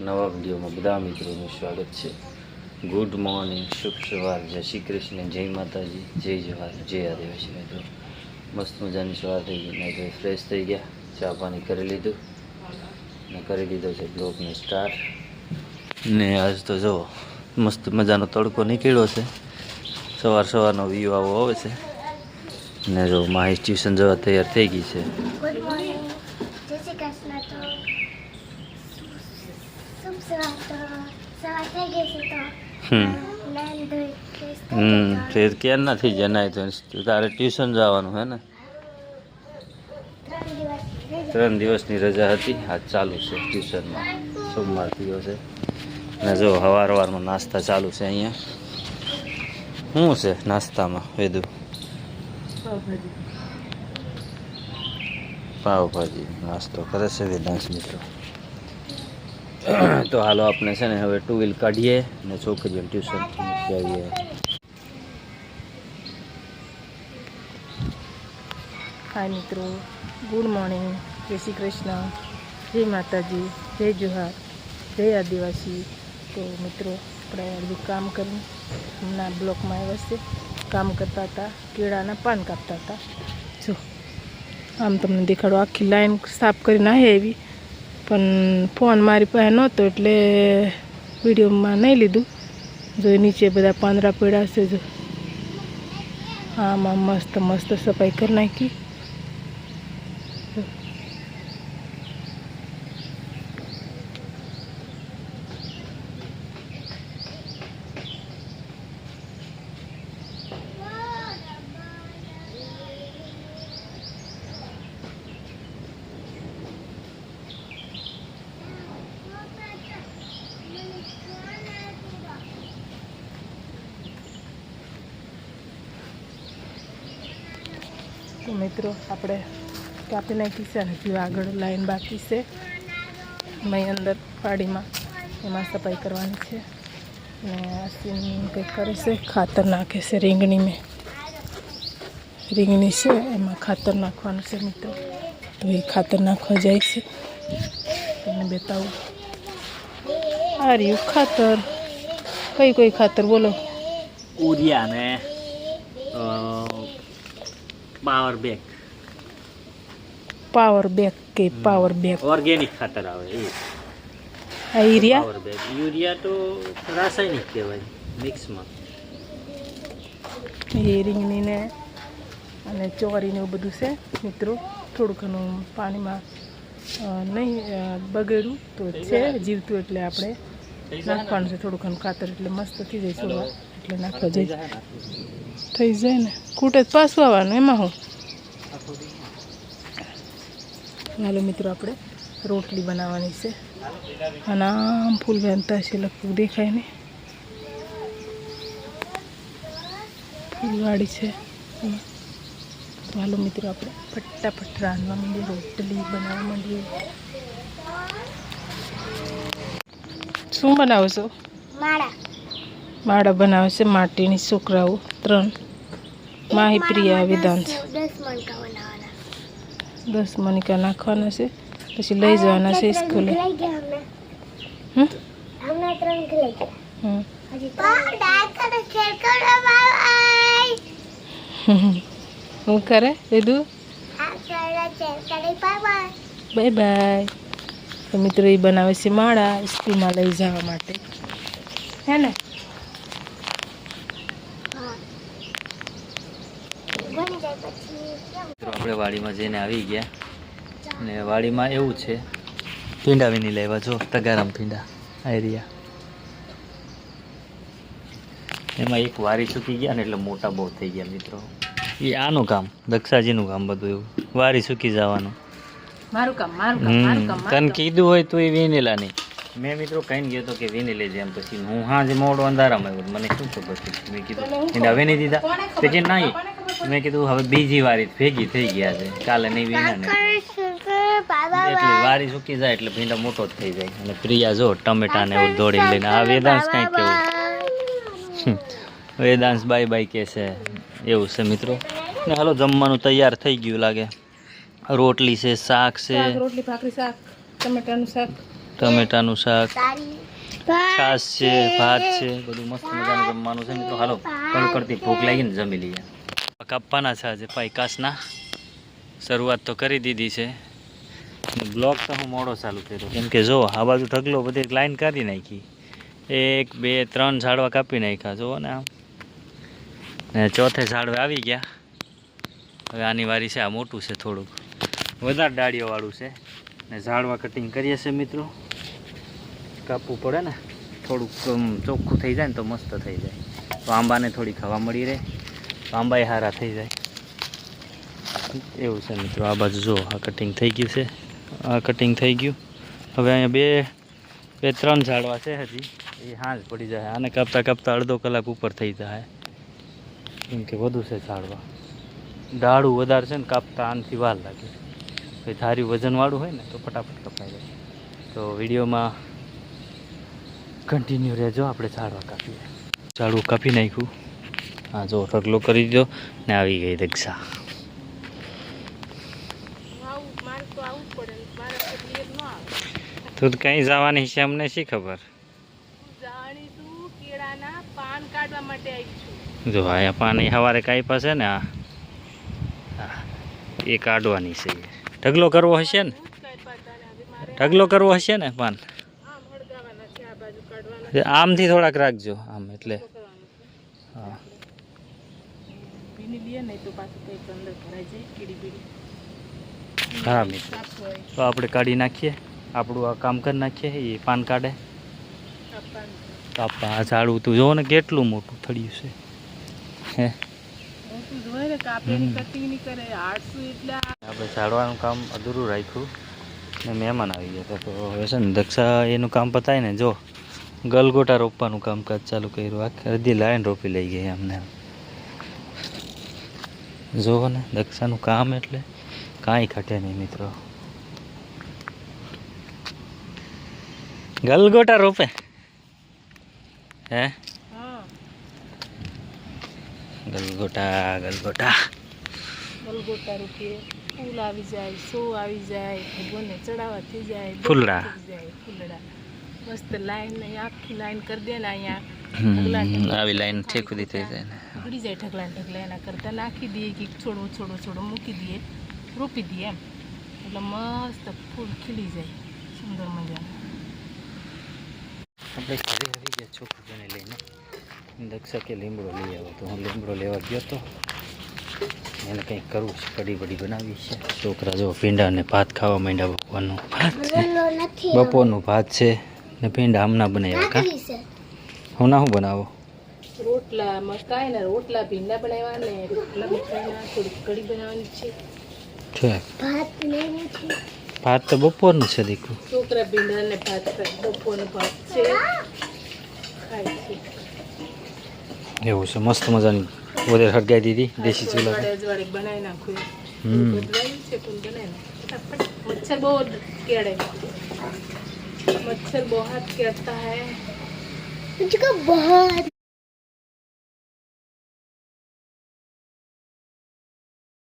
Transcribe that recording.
નવા વિડીયોમાં બધા મિત્રોનું સ્વાગત છે. ગુડ મોર્નિંગ શુભ સવાર, જય શ્રી કૃષ્ણ, જય માતાજી, જય જવાહર, જય આદિવાસી મિત્રો. મસ્ત મજાની સવાર થઈ ગઈ નહીં તો ફ્રેશ થઈ ગયા, ચા પાણી કરી લીધું. ને કરી દીધો છે બ્લોગને સ્ટાર્ટ ને આજ તો જુઓ મસ્ત મજાનો તડકો નીકળ્યો છે. સવાર સવારનો વ્યૂ આવો આવે છે. ને જો માહી ટ્યુશન જવા તૈયાર થઈ ગઈ છે ગુડ મોર્નિંગ જય શ્રી કૃષ્ણ તો શુભ સવાર તો સવાર થઈ ગઈ છે તો હમ. તો ક્યાં નથી જનાય તો તારે ટ્યુશન જવાનું હે ને? ત્રણ દિવસ દિવસની રજા હતી. આજ ચાલુ છે ટ્યુશનમાં. સોમવાર થયો છે. ને જો સવાર સવારમાં નાસ્તા ચાલુ છે અહીંયા. શું છે નાસ્તામાં વેદુ? પાવભાજી. નાસ્તો કરે છે વેદાંશ મિત્રો. તો હાલો આપણે છે ને હવે ટુ વ્હીલ કાઢીએ અને છોકરીઓને ટ્યુશન મૂકી આવીએ. હાય મિત્રો. ગુડ મોર્નિંગ જય શ્રી કૃષ્ણ. જય માતાજી. જય જોહાર. જય આદિવાસી. તો મિત્રો, આપણે અડધું કામ કરી હમણાં બ્લોકમાં આવ્યા છે. કામ કરતા હતા. કેળાના પાન કાપતા હતા. જો, આમ તમને દેખાડો, આખી લાઈન સાફ કરી નાખે આવી. પણ ફોન મારી પાસે નહોતો એટલે વિડીયોમાં નહીં લીધું. જો નીચે બધા પાંદડા પડ્યા છે જો આમાં મસ્ત મસ્ત સફાઈ કરી નાખી. મિત્રો, આપણે કાપી નાખી છે અને હજુ આગળ લાઈન બાકી છે. મેં અંદર પાડીમાં એમાં સફાઈ કરવાની છે. ને સીન કંઈક કરે છે, ખાતર નાખે છે રીંગણી મેં. રીંગણી છે, એમાં ખાતર નાખવાનું છે મિત્રો. તો એ ખાતર નાખવા જાય છે. તમને બતાવું. આ રહ્યું ખાતર. કઈ કઈ ખાતર બોલો? ઉરિયા ને પાવર બેક પાવર બેક કે પાવર બેક ઓર્ગેનિક ખાતર આવે એ. આ એરિયા પાવર બેક યુરિયા તો રાસાયણિક કહેવાય મિક્સમાં. એ ને અને ચોરીને એવું બધું છે મિત્રો. થોડું ઘણું પાણીમાં નહીં બગડ્યું તો છે જીવતું એટલે આપણે નાખવાનું છે થોડું ઘણું ખાતર એટલે મસ્ત થઈ જાય છોડવા એટલે નાખવા જાય થઈ જાય ને કૂટે જ પાછું આવવાનું એમાં હું? હાલો મિત્રો આપણે રોટલી બનાવવાની છે. અને આમ ફૂલ બનતા છે લગભગ દેખાય ને ફૂલવાડી છે. તો હાલો મિત્રો આપણે ફટાફટ રાંધવા માંડીએ રોટલી બનાવવા માંડીએ. શું બનાવો છો માળા. માળા બનાવે છે માટીની છોકરાઓ. ત્રણ. માહી પ્રિયા વિધાન દસ મણકા નાખવાના છે પછી લઈ જવાના છે સ્કૂલે. હું કરો? કરી બાય બાય બાય. તો મિત્રો એ બનાવે છે માળા સ્કૂલમાં લઈ જવા માટે. હે ને હા બની જાય પછી કેમ મિત્રો આપણે વાડીમાં જઈને આવી ગયા. ને વાડીમાં એવું છે ભીંડા વીની લેવા. જો તગારામ ભીંડા આ એમાં એક વારી સૂકી ગયા ને એટલે મોટા બહુ થઈ ગયા મિત્રો. એ આનું કામ દક્ષાજીનું કામ બધું એવું. વારી સૂકી જવાનું. મારું કામ મારું કામ મારું કામ તને કીધું હોય તો એ વીનેલા નહીં. મેં મિત્રો કહીને ગયો તો કે વીણી લેજે એમ પછી. હું હા જે મોડો અંધારામાં આવ્યો. મને શું ખબર હતી મેં કીધું ભીંડા વીણી દીધા. પછી નહીં. મેં કીધું હવે બીજી વારી ભેગી થઈ ગયા છે. કાલે નહીં વિના વારી સુકી જાય એટલે ભીંડા મોટો થઈ જાય. અને પ્રિયા જો ટમેટા ને એવું દોડી લઈને આ વેદાંશ કાંઈક કેવું? વેદાંશ બાય બાય કે છે. એવું છે મિત્રો. ને હાલો જમવાનું તૈયાર થઈ ગયું લાગે. રોટલી છે શાક છે. રોટલી ભાખરી શાક ટમેટાનું શાક. ટમેટાનું શાક. છાશ છે ભાત છે. બધું મસ્ત મજાનું જમવાનું છે મિત્રો. હાલો કડકડતી ભૂખ લાગીને જમી લઈએ. કાપવાના છે આજે પાયકાસના શરૂઆત તો કરી દીધી છે. બ્લોક તો હું મોડો ચાલુ કર્યો. કેમ કે જો, આ બાજુ ઢગલો બધી લાઈન કાઢી નાખી. એક, બે, ત્રણ ઝાડવા કાપી નાખ્યા. જુઓ ને આમ. ને ચોથે ઝાડવે આવી ગયા. હવે આની વારી છે, આ મોટું છે થોડુંક. વધારે ડાળીઓવાળું છે. ને ઝાડવા કટિંગ કરીએ છીએ મિત્રો. કાપવું પડે ને. થોડુંક ચોખ્ખું થઈ જાય ને તો મસ્ત થઈ જાય. તો આંબાને થોડી ખાવા મળી રહે. આંબાએ હારા થઈ જાય. એવું છે મિત્રો, આ બાજુ જો, આ કટિંગ થઈ ગયું છે. આ કટિંગ થઈ ગયું. હવે અહીંયા બે બે, ત્રણ ઝાડવા છે હજી. એ હાંજ પડી જાય. આને કાપતા કાપતા અડધો કલાક ઉપર થઈ જાય. કેમ કે વધુ છે ઝાડવા. ડાળું વધારે છે ને, કાપતા આનથી વાર લાગે. પછી ધાર્યું વજનવાળું હોય ને, તો ફટાફટ કપાઈ જાય. તો વિડીયોમાં કન્ટિન્યુ રહેજો, આપણે ઝાડવા કાપીએ. ઝાડવું કાપી નાખ્યું. હા જો ઢગલો કરી દીધો ને આવી ગઈ દક્ષા તો કંઈ જવાની છે અમને શી ખબર? જો આ પાણી સવારે કાંઈ પાસે ને આ એ કાઢવાની છે ઢગલો કરવો હશે ને? ઢગલો કરવો હશે ને પાન? આમથી થોડાક રાખજો આમ એટલે. હા. ભીની લઈએ નહીં તો પાછું કંઈક અંદર ભરાઈ જાય કીડી બીડી હા મિત્રો. તો આપણે કાઢી નાખીએ. આપણું આ કામ કરી નાખીએ એ પાન કાઢે. તો કાપા આ ઝાડવું તું જોવો ને કેટલું મોટું થડ્યું છે. હે. એટલે આપણે ઝાડવાનું કામ અધૂરું રાખ્યું. ને મહેમાન આવી ગયા તો હવે છે ને દક્ષા એનું કામ પતાય ને જો. ગલગોટા રોપવાનું કામકાજ ચાલુ કર્યું. આખી અડધી લાઈન રોપી લઈ ગઈ અમને જુઓ ને દક્ષાનું કામ એટલે કાંઈ ઘટે નહીં મિત્રો. ગલગોટા રોપે. હે? ગલગોટા ગલગોટા. ગલગોટા રૂપીએ ફૂલ આવી જાય સો આવી જાય ભગવાનને ચડાવવા થઈ જાય ફૂલડા. જાય ફૂલડા. મસ્ત લાઈન આખી લાઈન કરી દે ને અહીંયા. આવી લાઈન ઠેકુદી થઈ જાય ને ઉગડી જાય ઢગલા ને ઢગલા એના કરતાં નાખી દઈએ કે છોડો છોડો છોડો મૂકી દઈએ રોપી દઈએ એમ. એટલે મસ્ત ફૂલ ખીલી જાય સુંદર મજાનું. આપણે ઘરે આવી ગયા છોકરીઓને લઈને. દક્ષકે લીમડો લઈ આવ્યો તો હું લીમડો લેવા ગયો તો એને કંઈક કરવું છે કઢી બડી બનાવી છે. છોકરા જો ભીંડા અને ભાત ખાવા માંડ્યા બપોરનું ભાત છે. બપોરનું ભાત છે ને ભીંડા હમણાં બનાવ્યા કા? હું ના હું બનાવો? રોટલા મકાઈના રોટલા ભીંડા બનાવ્યા ને રોટલા મકાઈના થોડીક કઢી બનાવવાની છે છે ભાત લેવું છે ભાત તો બપોરનું છે દીકરું છોકરા ભીંડા ને ભાત ખાય બપોરનો ભાત છે ખાય છે એવું છે મસ્ત મજાની વધારે હરગાઈ દીધી દેશી ચૂલા પર. અજવાળે અજવાળે બનાવી નાખું હમ બદલાયું છે પણ બનાવી નાખું ફટાફટ મચ્છર બહુ કેળે मच्छर बहुत काटता है मुझको बहुत